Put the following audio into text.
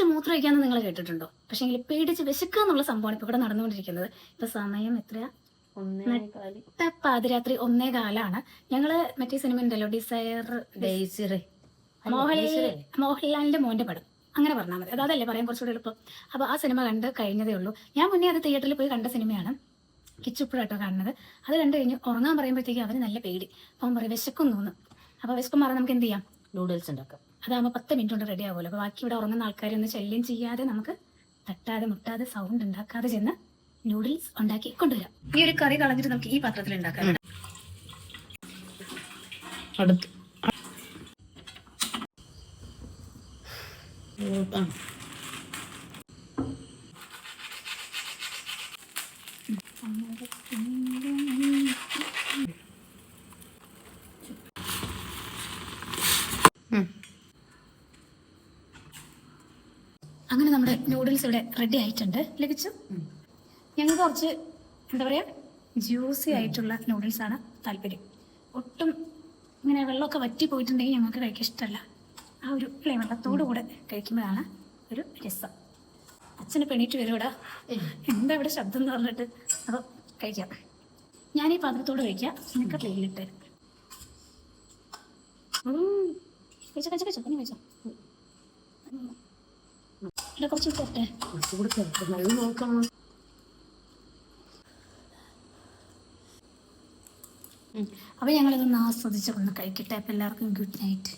പേടിച്ച് മൂത്രം വയ്ക്കാന്ന് നിങ്ങൾ കേട്ടിട്ടുണ്ടോ? പക്ഷെങ്കിൽ പേടിച്ച് വിശക്കുക എന്നുള്ള സംഭവമാണ് ഇപ്പൊ ഇവിടെ നടന്നുകൊണ്ടിരിക്കുന്നത്. ഇപ്പൊ സമയം എത്രയാ? ഒന്നേ പാതിരാത്രി ഒന്നേ കാലാണ്. ഞങ്ങൾ മറ്റേ സിനിമ ഉണ്ടല്ലോ ഡിസയർ മോഹൻലാൽ മോഹൻലാലിന്റെ മോന്റെ പടം. അങ്ങനെ പറഞ്ഞാൽ മതി. അത് അതല്ലേ പറയാൻ കുറച്ചുകൂടി എളുപ്പം. അപ്പൊ ആ സിനിമ കണ്ട് കഴിഞ്ഞതേ ഉള്ളൂ. ഞാൻ മുന്നേ അത് തിയേറ്ററിൽ പോയി കണ്ട സിനിമയാണ്. കിച്ചുപ്പുഴാട്ടോ കാണുന്നത്. അത് കണ്ടു കഴിഞ്ഞ് ഉറങ്ങാൻ പറയുമ്പോഴത്തേക്കും അവന് നല്ല പേടി. അപ്പം പറയും വിശക്കും തോന്നും അപ്പൊ വിശക്കും മാറാൻ നമുക്ക് എന്ത് ചെയ്യാം? നൂഡിൽസ് ഉണ്ടാക്കാം. അതാകുമ്പോൾ പത്ത് മിനിറ്റ് കൊണ്ട് റെഡി ആവുമല്ലോ. അപ്പോൾ ബാക്കി ഇവിടെ ഉറങ്ങുന്ന ആൾക്കാരെ ഒന്ന് ശല്യം ചെയ്യാതെ നമുക്ക് തട്ടാതെ മുട്ടാതെ സൗണ്ട് ഉണ്ടാക്കാതെ ചെന്ന് നൂഡിൽസ് ഉണ്ടാക്കി കൊണ്ടുവരാം. ഈ ഒരു കറി കളഞ്ഞിട്ട് നമുക്ക് ഈ പാത്രത്തിൽ ഉണ്ടാക്കാം. അടുത്ത് ആ ഉം. അങ്ങനെ നമ്മുടെ നൂഡിൽസ് ഇവിടെ റെഡി ആയിട്ടുണ്ട്. ലഭിച്ചു. ഞങ്ങൾക്ക് കുറച്ച് എന്താ പറയാ ജ്യൂസി ആയിട്ടുള്ള നൂഡിൽസ് ആണ് താല്പര്യം. ഒട്ടും ഇങ്ങനെ വെള്ളമൊക്കെ വറ്റി പോയിട്ടുണ്ടെങ്കിൽ ഞങ്ങൾക്ക് കഴിക്കാൻ ഇഷ്ടമല്ല. ആ ഒരു പ്ലേ വെള്ളത്തോടു കൂടെ കഴിക്കുമ്പോഴാണ് ഒരു രസം. അച്ഛനെ പെണീറ്റ് വരും ഇവിടെ എന്താ ഇവിടെ ശബ്ദം എന്ന് പറഞ്ഞിട്ട്? അപ്പോൾ കഴിക്കാം. ഞാൻ ഈ പാത്രത്തോട് കഴിക്കാം. നിനക്ക് പ്ലേറ്റിലിട്ട് കഴിച്ചോ കഴിച്ചോ കഴിച്ചോ. പിന്നെ കഴിച്ചോ. ഇവിടെ കുറച്ച് ഇട്ടേ കുറച്ചുകൂടി ചേർക്കണം. അത് നോക്കണം അപ്പോൾ ഞങ്ങളിതൊന്ന് ആസ്വദിച്ച് ഒന്ന് കഴിക്കട്ടെ. അപ്പോൾ എല്ലാവർക്കും ഗുഡ് നൈറ്റ്